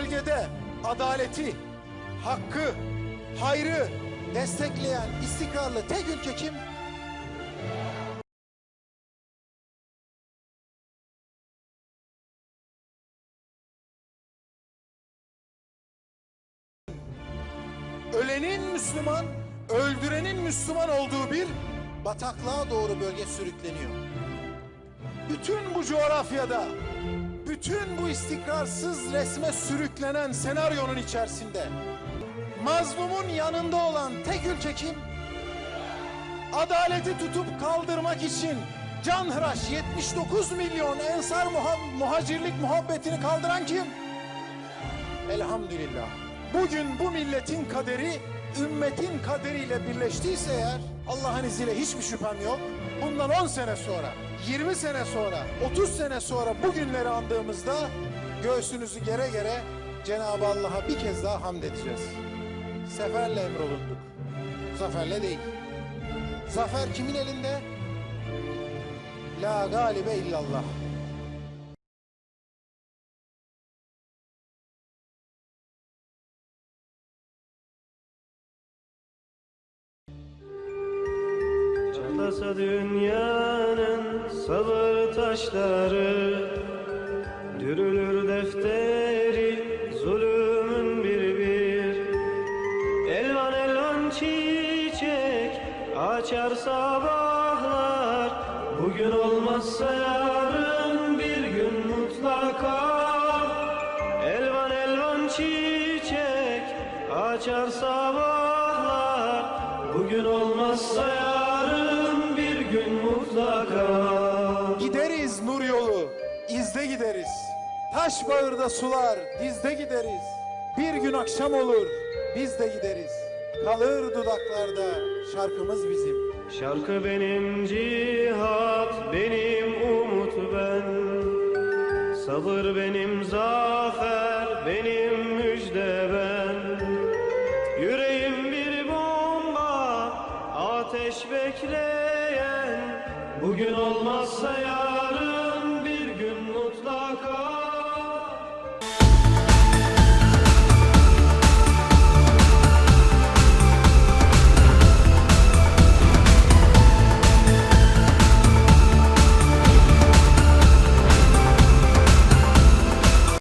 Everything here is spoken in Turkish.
bölgede adaleti, hakkı, hayrı destekleyen istikrarlı tek ülke kim? Ölenin Müslüman, öldürenin Müslüman olduğu bir bataklığa doğru bölge sürükleniyor. Bütün bu coğrafyada, bütün bu istikrarsız resme sürüklenen senaryonun içerisinde mazlumun yanında olan tek ülke kim? Adaleti tutup kaldırmak için canhıraş 79 milyon ensar muha- muhacirlik muhabbetini kaldıran kim? Elhamdülillah. Bugün bu milletin kaderi ümmetin kaderiyle birleştiyse eğer Allah'ın izniyle hiçbir şüphem yok. Bundan 10 sene sonra, 20 sene sonra, 30 sene sonra bugünleri andığımızda göğsünüzü gere gere Cenab-ı Allah'a bir kez daha hamd edeceğiz. Seferle emrolunduk. Zaferle değil. Zafer kimin elinde? La galibe illallah. Çatlasa dünyanın sabır taşları Dürülür defteri zulümün bir bir. Elvan elvan çiçek açar sabahlar Bugün olmazsa yarın bir gün mutlaka. Elvan elvan çiçek açar sabahlar Bugün olmazsa yarın izde gideriz. Taş bağırda sular, dizde gideriz. Bir gün akşam olur, biz de gideriz. Kalır dudaklarda şarkımız bizim. Şarkı benim cihat, benim umut ben Sabır benim zafer, benim müjde ben Yüreğim bir bomba, ateş bekleyen Bugün olmazsa yarın